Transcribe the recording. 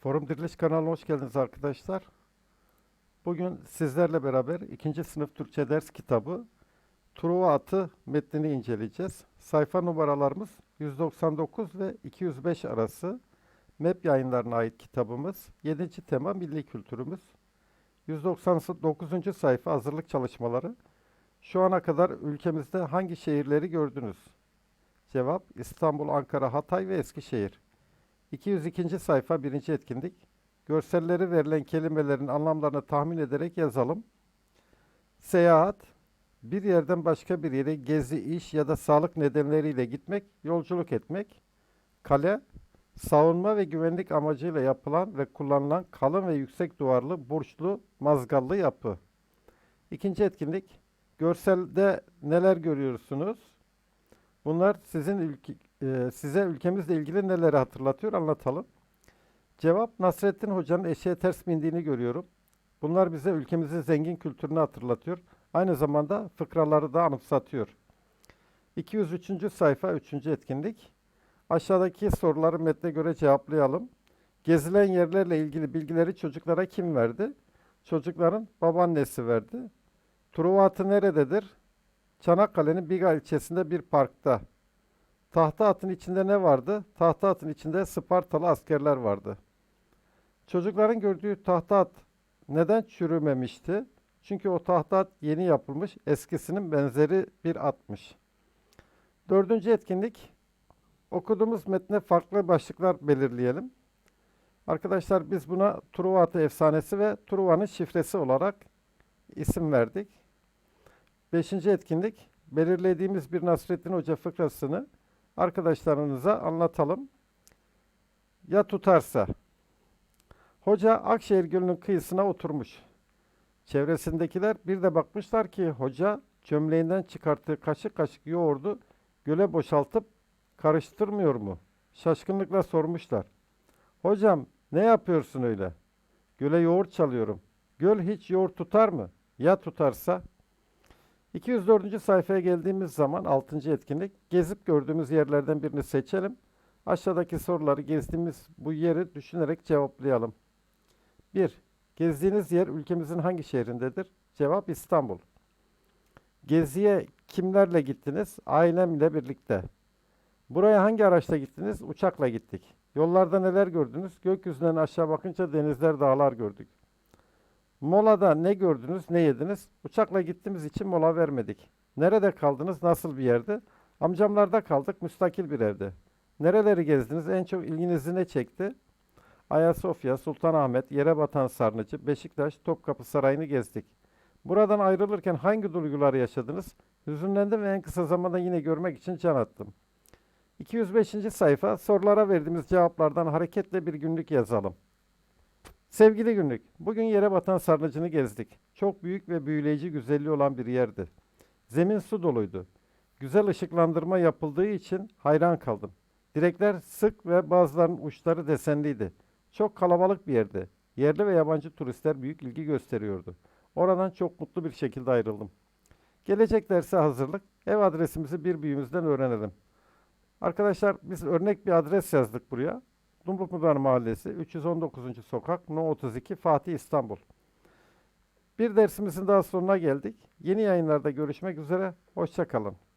Forum Diriliş kanalına hoş geldiniz arkadaşlar. Bugün sizlerle beraber 2. sınıf Türkçe ders kitabı Truva Atı metnini inceleyeceğiz. Sayfa numaralarımız 199 ve 205 arası. MEP yayınlarına ait kitabımız. 7. tema milli kültürümüz. 199. sayfa hazırlık çalışmaları. Şu ana kadar ülkemizde hangi şehirleri gördünüz? Cevap İstanbul, Ankara, Hatay ve Eskişehir. 202. sayfa 1. etkinlik. Görselleri verilen kelimelerin anlamlarını tahmin ederek yazalım. Seyahat, bir yerden başka bir yere gezi, iş ya da sağlık nedenleriyle gitmek, yolculuk etmek. Kale, savunma ve güvenlik amacıyla yapılan ve kullanılan kalın ve yüksek duvarlı, burçlu, mazgallı yapı. İkinci etkinlik, görselde neler görüyorsunuz? Bunlar sizin ülke, e, size ülkemizle ilgili neleri hatırlatıyor anlatalım. Cevap Nasrettin Hoca'nın eşeğe ters bindiğini görüyorum. Bunlar bize ülkemizin zengin kültürünü hatırlatıyor. Aynı zamanda fıkraları da anımsatıyor. 203. sayfa 3. etkinlik. Aşağıdaki soruları metne göre cevaplayalım. Gezilen yerlerle ilgili bilgileri çocuklara kim verdi? Çocukların babaannesi verdi. Truva atı nerededir? Çanakkale'nin Biga ilçesinde bir parkta. Tahta atın içinde ne vardı? Tahta atın içinde Spartalı askerler vardı. Çocukların gördüğü tahta at neden çürümemişti? Çünkü o tahta at yeni yapılmış, eskisinin benzeri bir atmış. Dördüncü etkinlik, okuduğumuz metne farklı başlıklar belirleyelim. Arkadaşlar biz buna Truva atı efsanesi ve Truva'nın şifresi olarak isim verdik. Beşinci etkinlik, belirlediğimiz bir Nasrettin Hoca fıkrasını arkadaşlarınıza anlatalım. Ya tutarsa? Hoca Akşehir Gölü'nün kıyısına oturmuş. Çevresindekiler bir de bakmışlar ki hoca çömleğinden çıkarttığı kaşık kaşık yoğurdu göle boşaltıp karıştırmıyor mu? Şaşkınlıkla sormuşlar. Hocam ne yapıyorsun öyle? Göle yoğurt çalıyorum. Göl hiç yoğurt tutar mı? Ya tutarsa? 204. sayfaya geldiğimiz zaman 6. etkinlik gezip gördüğümüz yerlerden birini seçelim. Aşağıdaki soruları gezdiğimiz bu yeri düşünerek cevaplayalım. 1. Gezdiğiniz yer ülkemizin hangi şehrindedir? Cevap İstanbul. Geziye kimlerle gittiniz? Ailemle birlikte. Buraya hangi araçla gittiniz? Uçakla gittik. Yollarda neler gördünüz? Gökyüzünden aşağı bakınca denizler, dağlar gördük. Molada ne gördünüz, ne yediniz? Uçakla gittiğimiz için mola vermedik. Nerede kaldınız, nasıl bir yerde? Amcamlarda kaldık, müstakil bir evde. Nereleri gezdiniz, en çok ilginizi ne çekti? Ayasofya, Sultanahmet, Yerebatan Sarnıcı, Beşiktaş, Topkapı Sarayı'nı gezdik. Buradan ayrılırken hangi duyguları yaşadınız? Hüzünlendim ve en kısa zamanda yine görmek için can attım. 205. sayfa sorulara verdiğimiz cevaplardan hareketle bir günlük yazalım. Sevgili günlük, bugün yere batan sarnıcını gezdik. Çok büyük ve büyüleyici güzelliği olan bir yerdi. Zemin su doluydu. Güzel ışıklandırma yapıldığı için hayran kaldım. Direkler sık ve bazılarının uçları desenliydi. Çok kalabalık bir yerdi. Yerli ve yabancı turistler büyük ilgi gösteriyordu. Oradan çok mutlu bir şekilde ayrıldım. Gelecek derse hazırlık. Ev adresimizi bir büyüğümüzden öğrenelim. Arkadaşlar biz örnek bir adres yazdık buraya. Dumlupınar Mahallesi 319. Sokak No 32 Fatih İstanbul. Bir dersimizin daha sonuna geldik. Yeni yayınlarda görüşmek üzere. Hoşçakalın.